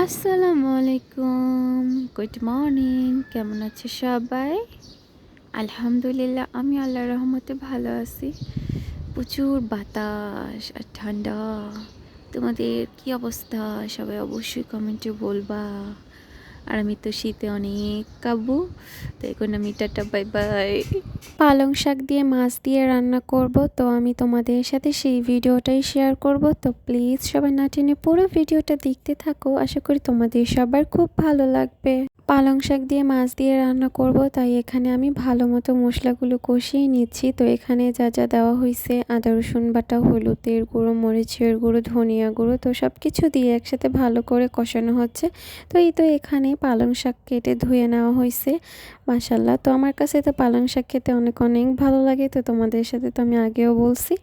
আসসালামু আলাইকুম। Good morning কেমন আছে সবাই? আলহামদুলিল্লাহ, আমি আল্লাহর রহমতে ভালো আছি। প্রচুর বাতাস আর ঠান্ডা। তোমাদের কি অবস্থা? সবাই অবশ্যই কমেন্টে বলবা। আর আমি তো শীতে অনেক কাবু, তো এখন আমি টাটা, বাই বাই। পালং শাক দিয়ে মাছ দিয়ে রান্না করব, তো আমি তোমাদের সাথে সেই ভিডিওটাই শেয়ার করব, তো প্লিজ সবাই না টেনে পুরো ভিডিওটা দেখতে থাকো, আশা করি তোমাদের সবার খুব ভালো লাগবে। পালং শাক দিয়ে মাছ দিয়ে রান্না করব, তাই এখানে আমি ভালো মতো মশলাগুলো কষিয়ে নিচ্ছি, তো এখানে যা যা দেওয়া হয়েছে, আদা, রসুন বাটা, হলুদের গুঁড়ো, মরিচের গুঁড়ো, ধনিয়া গুঁড়ো, তো সব কিছু দিয়ে একসাথে ভালো করে কষানো হচ্ছে। তো এই তো এখানে পালং শাক কেটে ধুয়ে নেওয়া হয়েছে। মাসাল্লাহ তো আমার কাছে তো পালং শাক খেতে অনেক অনেক ভালো লাগে, তো তোমাদের সাথে তো আমি আগেও বলছি।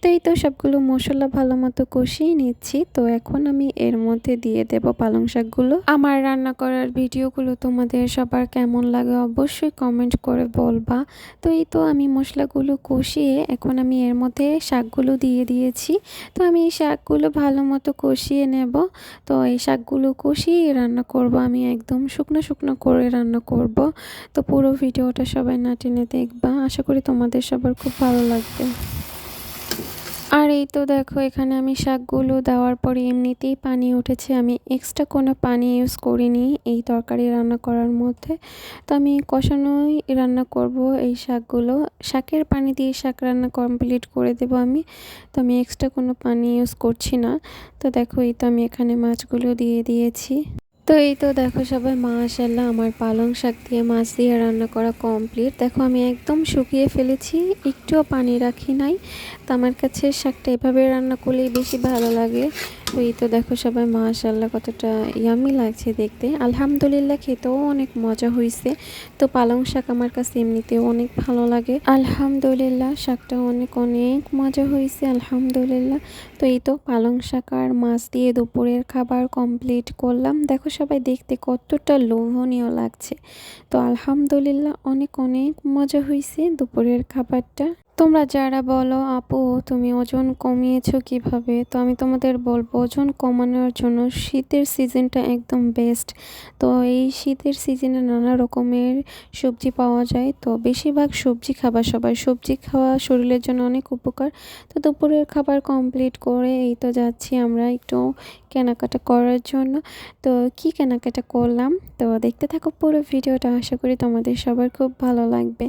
তো এই তো সবগুলো মশলা ভালো মতো কষিয়ে নিচ্ছি, তো এখন আমি এর মধ্যে দিয়ে দেব পালং শাকগুলো। আমার রান্না করার ভিডিওগুলো তোমাদের সবার কেমন লাগে অবশ্যই কমেন্ট করে বলবা। তো এই তো আমি মশলাগুলো কষিয়ে এখন আমি এর মধ্যে শাকগুলো দিয়ে দিয়েছি। তো আমি এই শাকগুলো ভালো মতো কষিয়ে নেব। তো এই শাকগুলো কষিয়ে রান্না করব আমি একদম শুকনো শুকনো করে রান্না করব। তো পুরো ভিডিওটা সবাই না টেনে দেখবা। আশা করি তোমাদের সবার খুব ভালো লাগবে। আর এই তো দেখো, এখানে আমি শাকগুলো দেওয়ার পরে এমনিতেই পানি উঠেছে। আমি এক্সট্রা কোনো পানি ইউজ করিনি এই তরকারি রান্না করার মধ্যে। তো আমি কষানোই রান্না করব এই শাকগুলো। শাকের পানি দিয়ে শাক রান্না কমপ্লিট করে দেব আমি। তো আমি এক্সট্রা কোনো পানি ইউজ করছি না। তো দেখো, এই তো আমি এখানে মাছগুলো দিয়ে দিয়েছি। তো এই তো দেখো সবাই মা মাশাল্লাহ আমার পালং শাক দিয়ে মাছ দিয়ে রান্না করা কমপ্লিট দেখো, আমি একদম শুকিয়ে ফেলেছি, একটুও পানি রাখি নাই। তো আমার কাছে শাকটা এভাবে রান্না করলেই বেশি ভালো লাগে। এই তো দেখো সবাই মাশাল্লাহ কতটা ইয়ামি লাগছে দেখতে। আলহামদুলিল্লাহ খেতেও অনেক মজা হয়েছে তো পালং শাক আমার কাছে এমনিতেও অনেক ভালো লাগে। আলহামদুলিল্লাহ শাকটা অনেক অনেক মজা হয়েছে আলহামদুলিল্লাহ। তো এই তো পালং শাক আর মাছ দিয়ে দুপুরের খাবার কমপ্লিট করলাম। দেখো সবাই দেখতে কতটা লোভনীয় লাগছে। তো আলহামদুলিল্লাহ অনেক অনেক মজা হয়েছে দুপুরের খাবারটা। তোমরা যারা বলো, আপু, তুমি ওজন কমিয়েছো কীভাবে? তো আমি তোমাদের বলব, ওজন কমানোর জন্য শীতের সিজনটা একদম বেস্ট। তো এই শীতের সিজনে নানা রকমের সবজি পাওয়া যায়। তো বেশিরভাগ সবজি খাবার সবাই সবজি খাওয়া শরীরের জন্য অনেক উপকার। তো দুপুরের খাবার কমপ্লিট করে এই তো যাচ্ছি আমরা একটু কেনাকাটা করার জন্য। তো কি কেনাকাটা করলাম? তো দেখতে থাকো পুরো ভিডিওটা। আশা করি তোমাদের সবার খুব ভালো লাগবে।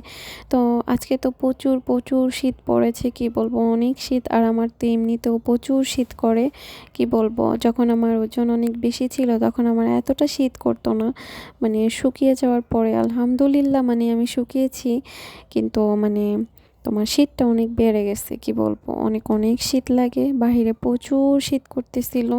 তো আজকে তো প্রচুর প্রচুর শীত পড়েছে, কি বলব? অনেক শীত, আর আমার তো এমনিতেও প্রচুর শীত করে, কি বলব? যখন আমার ওজন অনেক বেশি ছিল, তখন আমার এতটা শীত করতো না মানে শুকিয়ে যাওয়ার পরে, আলহামদুলিল্লাহ মানে আমি শুকিয়েছি, কিন্তু মানে তোমার শীতটা অনেক বেড়ে গেছে, কি বলব? অনেক অনেক শীত লাগে, বাহিরে প্রচুর শীত করতেছিল।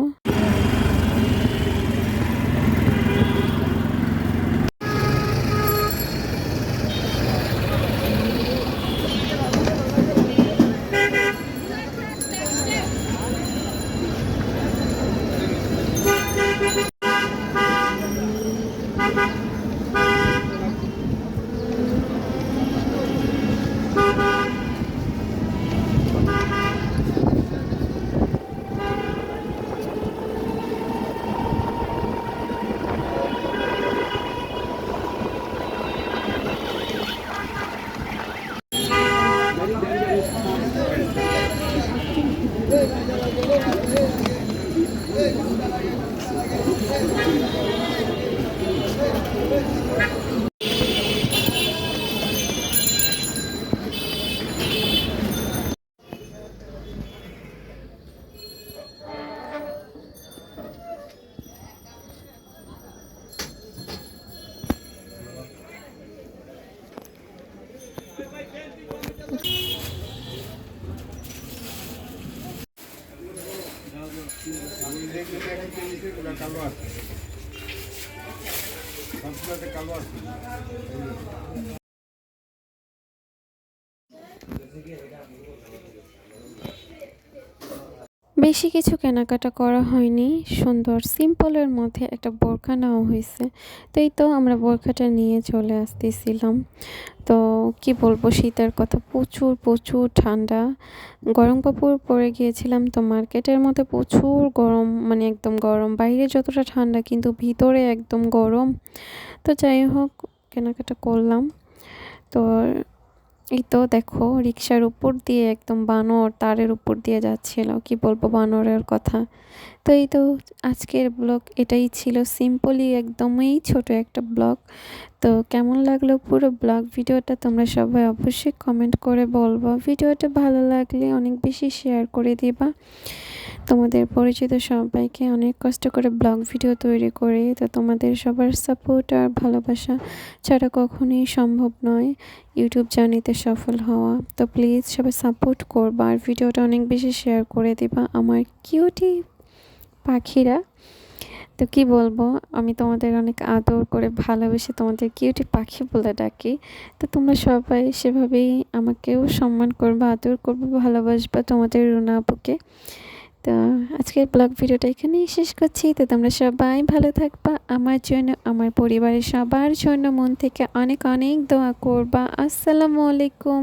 কালো আছে সবগুলোতে কালো আছে বেশি কিছু কেনাকাটা করা হয়নি, সুন্দর, সিম্পলের মধ্যে একটা বোরখা নেওয়া হয়েছে। তো এই তো আমরা বোরখাটা নিয়ে চলে আসতেছিলাম। তো কি বলব, শীতের কথা প্রচুর প্রচুর ঠান্ডা। গরম কাপড় পরে গিয়েছিলাম তো মার্কেটের মধ্যে প্রচুর গরম মানে একদম গরম। বাইরে যতটা ঠান্ডা, কিন্তু ভিতরে একদম গরম। তো যাই হোক, কেনাকাটা করলাম। তো এই তো দেখো, রিক্সার উপর দিয়ে একদম বানর তারের উপর দিয়ে যাচ্ছিল। কি বলব বানরের কথা? তো এই তো আজকের ব্লগ এটাই ছিল। সিম্পলি একদমই ছোট একটা ব্লগ। তো কেমন লাগল পুরো ব্লগ? ভিডিওটা তোমরা সবাই অবশ্যই কমেন্ট করে বলব। ভিডিওটা ভালো লাগলে অনেক বেশি শেয়ার করে দিবা। তোমাদের পরিচিত সবাইকে অনেক কষ্ট করে ব্লগ ভিডিও তৈরি করি। তো তোমাদের সবার সাপোর্ট আর ভালোবাসা ছাড়া কখনোই সম্ভব নয় ইউটিউব জার্নিতে সফল হওয়া। তো প্লিজ সবাই সাপোর্ট করবা আর ভিডিওটা অনেক বেশি শেয়ার করে দিবা আমার কিউটি পাখিরা। তো কি বলব, আমি তোমাদের অনেক আদর করে ভালোবেসে তোমাদের কিউটি পাখি বলে ডাকি। তো তোমরা সবাই সেভাবেই আমাকেও সম্মান করবা, আদর করবে, ভালোবাসবা তোমাদের রুনা আপুকে। তো আজকের ব্লগ ভিডিওটা এখানেই শেষ করছি। তো তোমরা সবাই ভালো থাকবা। আমার জন্য, আমার পরিবারের সবার জন্য মন থেকে অনেক অনেক দোয়া করবা। আসসালামু আলাইকুম।